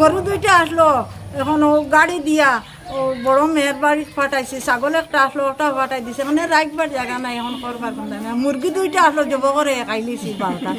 গরু দুইটা আসলো, এখন ও গাড়ি দিয়া, ও বড় মেয়ের বাড়ি ফাটাইছে, ছাগল একটা আসলো, ওটা ফাটাই দিছে মানে রাখবার জায়গা নাই, এখন করবার। মুরগি দুইটা আসলো জব করে খাইলিছি বারোটা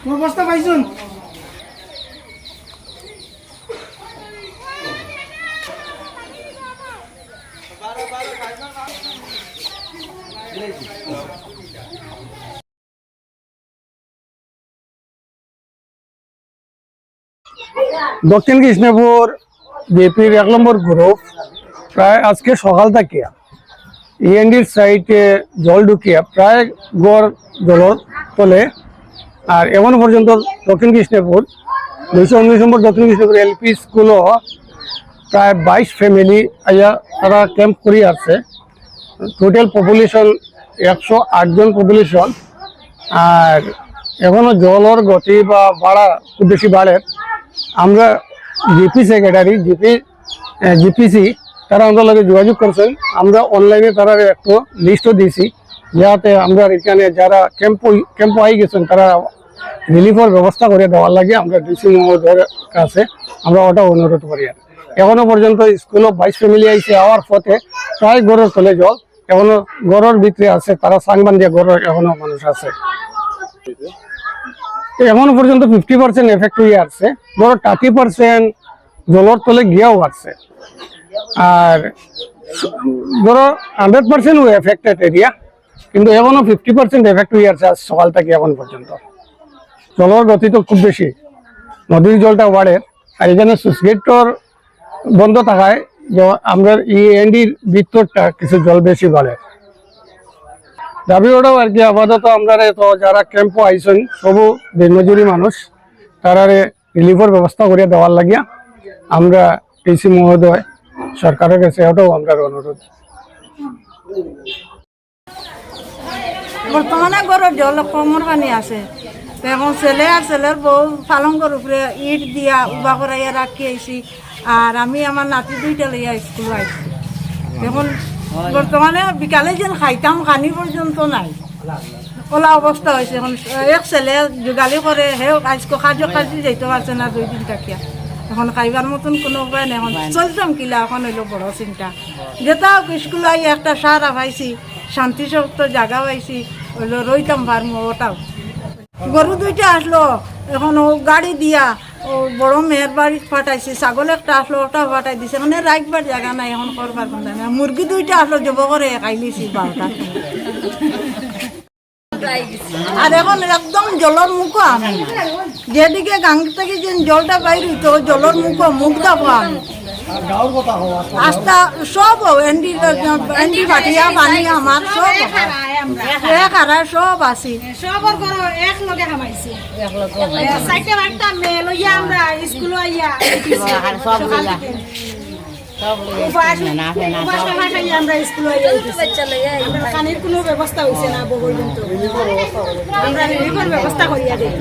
তোমার বস্তা পাইছুন। দক্ষিণ কৃষ্ণপুর বিএপির এক নম্বর গ্রুপ প্রায় আজকে সকাল থেকে ইএনডির সাইটে জল ঢুকিয়া প্রায় গড় জলর তলে আর এমন পর্যন্ত দক্ষিণ কৃষ্ণপুর, দুইশো উনিশ নম্বর দক্ষিণ কৃষ্ণপুর এলপি স্কুলও প্রায় বাইশ ফ্যামিলি আইয়া তারা ক্যাম্প করি আছে টোটাল পপুলেশন একশো আটজন পপুলেশন আর এখনও জলর গতি বা বাড়া খুব বেশি বাড়ে। আমরা জিপি সেক্রেটারি জিপি জিপিসি তারা আমাদের যোগাযোগ করছেন। আমরা অনলাইনে তারা একটু লিস্টও দিয়েছি, যাতে আমরা এখানে যারা ক্যাম্প ক্যাম্প আই গেছেন, তারা রিলিফের ব্যবস্থা করে দেওয়ার লাগে আমরা ডিসি মহোদয়ের কাছে আমরা ওটা অনুরোধ করি আর। এখনও পর্যন্ত স্কুলও বাইশ ফ্যামিলি আইসে আওয়ার পথে প্রায় গড়ের চলে জল, এখনও গড়ের ভিতরে আছে, তারা সাংবান দিয়ে গড়ের এখনও মানুষ আছে। এখনও পর্যন্ত ফিফটি পার্সেন্ট এফেক্ট হয়ে আসছে। ধরো থার্টি পার্সেন্ট জলের তলে গিয়াও আসছে। আর ধরো হান্ড্রেড পার্সেন্ট এফেক্টেড এরিয়া কিন্তু এখনও ফিফটি পার্সেন্ট এফেক্ট হয়ে আছে আজ সকাল থেকে এখন পর্যন্ত। জলের গতি তো খুব বেশি। নদীর জলটা বাড়ে। আর এখানে সুইচগেটর বন্ধ থাকায় আমরা ইএনডির ভিতরটা কিছু জল বেশি বাড়ে। দাবি ওটাও আর কি, আপাতত আমরা তো যারা ক্যাম্পও আইসন, সবু দিনমজুরি মানুষ, তারারে রিলিফের ব্যবস্থা করিয়া দেওয়ার লাগিয়া আমরা ডিসি মহোদয় সরকারের কাছে ওটাও আমরা অনুরোধ। বর্তমানে গরুর জল কমর পানি আছে। এখন ছেলে আর ছেলের বউ পালঙ্গর উপরে ইট দিয়া উবা করাইয়া রাখি আইছি আর আমি আমার নাতি দুইটা লইয়া স্কুল আইছি। এখন বর্তমানে বিকালে যেন খাইতাম খানি পর্যন্ত নাই। ওলা অবস্থা হয়েছে এখন এক ছেলে যোগালি করে হে আজকে কাজু কাজি যাইতে পারছে না দুই দিন থাকিয়া এখন খাইবার মতন কোনো উপায় নেই এখন চলতাম কিলা এখন হইল বড় চিন্তা। যেটাও স্কুল আই একটা সারা পাইছি শান্তি সপ্ত জায়গা পাইছি হইল রইতাম পারমু ওটাও গরু দুইটা আসলো এখন গাড়ি দিয়া ও বড় মেয়ের বাড়ি পাঠাইছি ছাগল একটা আসলো, ওটা পাঠাই দিছে। মানে রাখবার জায়গা নাই, এখন করবার কোন। মুরগি দুইটা আসলো জব করে খাইলিছি বারোটা। আর এখন একদম জলের মুখো আমি যেদিকে গাঙ্গ থেকে যে জলটা বাইর হইতো, জলের মুখো মুখটা পাওয়া আস্তা সব এন্ডি এন্ডি ভাটিয়া পানি আমার সব এক হারায় সব আছে। সবর ঘর এক লগে খামাইছে। চারটে বারটা মেয়ে লইয়া আমরা স্কুল আইয়া আমরা স্কুল আইয়া কোনো ব্যবস্থা হয়েছে না বহু পর্যন্ত আমরা ব্যবস্থা করিয়া দিই।